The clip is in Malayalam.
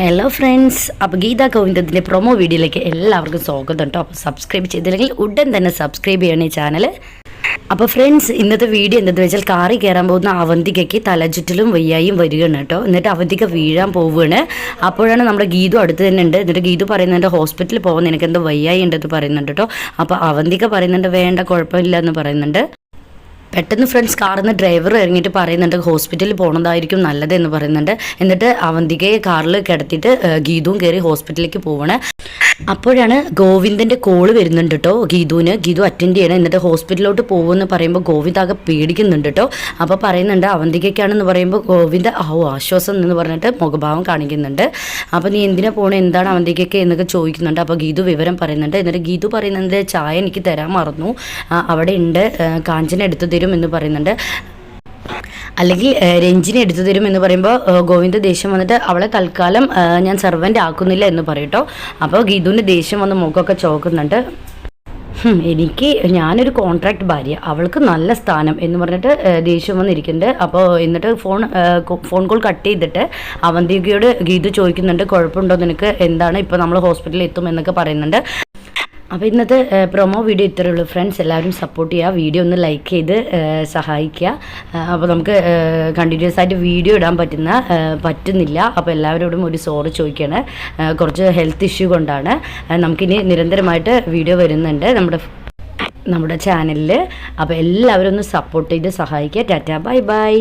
ഹലോ ഫ്രണ്ട്സ് അപ്പോൾ ഗീത ഗോവിന്ദത്തിന്റെ പ്രൊമോ വീഡിയോയിലേക്ക് എല്ലാവർക്കും സ്വാഗതം കേട്ടോ അപ്പോൾ സബ്സ്ക്രൈബ് ചെയ്തില്ലെങ്കിൽ ഉടൻ തന്നെ സബ്സ്ക്രൈബ് ചെയ്യണം ഈ ചാനൽ അപ്പോൾ ഫ്രണ്ട്സ് ഇന്നത്തെ വീഡിയോ എന്തെന്ന് വെച്ചാൽ കാറി കയറാൻ പോകുന്ന അവന്തികയ്ക്ക് തലചുറ്റലും വയ്യായും വരികയാണ് കേട്ടോ എന്നിട്ട് അവന്തിക വീഴാൻ പോവുകയാണ്. അപ്പോഴാണ് നമ്മുടെ ഗീതു അടുത്ത് തന്നെ ഉണ്ട്. എന്നിട്ട് ഗീതു പറയുന്നുണ്ട് ഹോസ്പിറ്റലിൽ പോകുന്ന നിനക്ക് എന്തോ വയ്യായി ഉണ്ടെന്ന് പറയുന്നുണ്ട് കേട്ടോ അപ്പോൾ അവന്തിക പറയുന്നുണ്ട് വേണ്ട കുഴപ്പമില്ല എന്ന് പറയുന്നുണ്ട്. പെട്ടെന്ന് ഫ്രണ്ട്സ് കാറിൽ ഡ്രൈവർ ഇറങ്ങിയിട്ട് പറയുന്നുണ്ട് ഹോസ്പിറ്റലിൽ പോകണതായിരിക്കും നല്ലത് എന്ന് പറയുന്നുണ്ട്. എന്നിട്ട് അവന്തികയെ കാറിൽ കിടത്തിയിട്ട് ഗീതുവും കയറി ഹോസ്പിറ്റലിലേക്ക് പോവാണ്. അപ്പോഴാണ് ഗോവിന്ദന്റെ കോൾ വരുന്നുണ്ട് കേട്ടോ ഗീതുവിന്. ഗീതു അറ്റൻഡ് ചെയ്യണം എന്നിട്ട് ഹോസ്പിറ്റലിലോട്ട് പോകുമെന്ന് പറയുമ്പോൾ ഗോവിന്ദ് ആകെ പേടിക്കുന്നുണ്ട് കേട്ടോ അപ്പോൾ പറയുന്നുണ്ട് അവന്തികയ്ക്കാണെന്ന് പറയുമ്പോൾ ഗോവിന്ദ് ഓ ആശ്വാസം എന്ന് പറഞ്ഞിട്ട് മുഖഭാവം കാണിക്കുന്നുണ്ട്. അപ്പോൾ നീ എന്തിനാ പോകണം എന്താണ് അവന്തികയ്ക്ക്? എന്നൊക്കെ ചോദിക്കുന്നുണ്ട്. അപ്പോൾ ഗീതു വിവരം പറയുന്നുണ്ട്. എന്നിട്ട് ഗീതു പറയുന്നത് ചായ എനിക്ക് തരാൻ മറന്നു. അവിടെ ഉണ്ട്. കാഞ്ചന എടുത്തു തരും എന്ന് പറയുന്നുണ്ട്. അല്ലെങ്കിൽ രഞ്ജിനെ എടുത്തു തരും എന്ന് പറയുമ്പോൾ ഗോവിന്ദ ദേഷ്യം വന്നിട്ട് അവളെ തൽക്കാലം ഞാൻ സെർവന്റ് ആക്കുന്നില്ല എന്ന് പറയട്ടോ. അപ്പോൾ ഗീതുവിന്റെ ദേഷ്യം വന്ന് മുഖമൊക്കെ ചോക്കുന്നുണ്ട് എനിക്ക് ഞാനൊരു കോൺട്രാക്ട് ഭാര്യ അവൾക്ക് നല്ല സ്ഥാനം എന്ന് പറഞ്ഞിട്ട് ദേഷ്യം വന്നിരിക്കുന്നുണ്ട്. അപ്പോൾ എന്നിട്ട് ഫോൺ ഫോൺ കോൾ കട്ട് ചെയ്തിട്ട് അവന്തികയോട് ഗീതു ചോദിക്കുന്നുണ്ട് കുഴപ്പമുണ്ടോ നിനക്ക്? എന്താണ് ഇപ്പോൾ നമ്മൾ ഹോസ്പിറ്റലിൽ എത്തും എന്നൊക്കെ പറയുന്നുണ്ട്. അപ്പോൾ ഇന്നത്തെ പ്രൊമോ വീഡിയോ ഇത്രയേ ഉള്ളൂ. ഫ്രണ്ട്സ് എല്ലാവരും സപ്പോർട്ട് ചെയ്യുക. വീഡിയോ ഒന്ന് ലൈക്ക് ചെയ്ത് സഹായിക്കുക. അപ്പോൾ നമുക്ക് കണ്ടിന്യൂസ് ആയിട്ട് വീഡിയോ ഇടാൻ പറ്റുന്ന പറ്റുന്നില്ല. അപ്പോൾ എല്ലാവരോടും ഒരു സോറി ചോദിക്കുകയാണ് കുറച്ച് ഹെൽത്ത് ഇഷ്യൂ കൊണ്ടാണ്. നമുക്കിനി നിരന്തരമായിട്ട് വീഡിയോ വരുന്നുണ്ട് നമ്മുടെ നമ്മുടെ ചാനലിൽ അപ്പോൾ എല്ലാവരും ഒന്ന് സപ്പോർട്ട് ചെയ്ത് സഹായിക്കുക. Tata bye bye